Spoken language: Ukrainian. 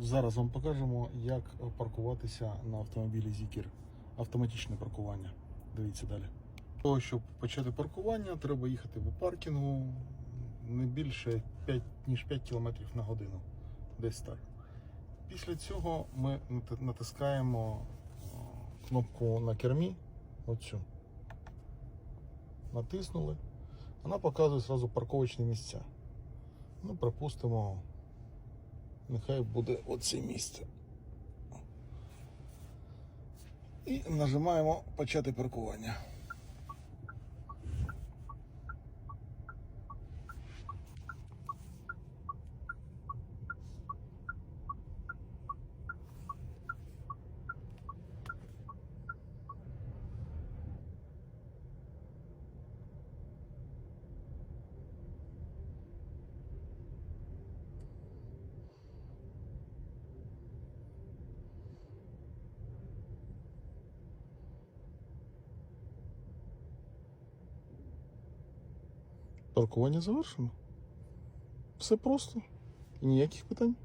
Зараз вам покажемо, як паркуватися на автомобілі Zikir. Автоматичне паркування. Дивіться далі. Для того, щоб почати паркування, треба їхати по паркінгу не більше 5, ніж 5 км на годину. Десь так. Після цього ми натискаємо е, кнопку на кермі. Оцю. Натиснули. Вона показує зразу парковочні місця. Ну, припустимо, нехай буде оце місце. І нажимаємо почати паркування. Паркування завершено. Все просто. І ніяких питань.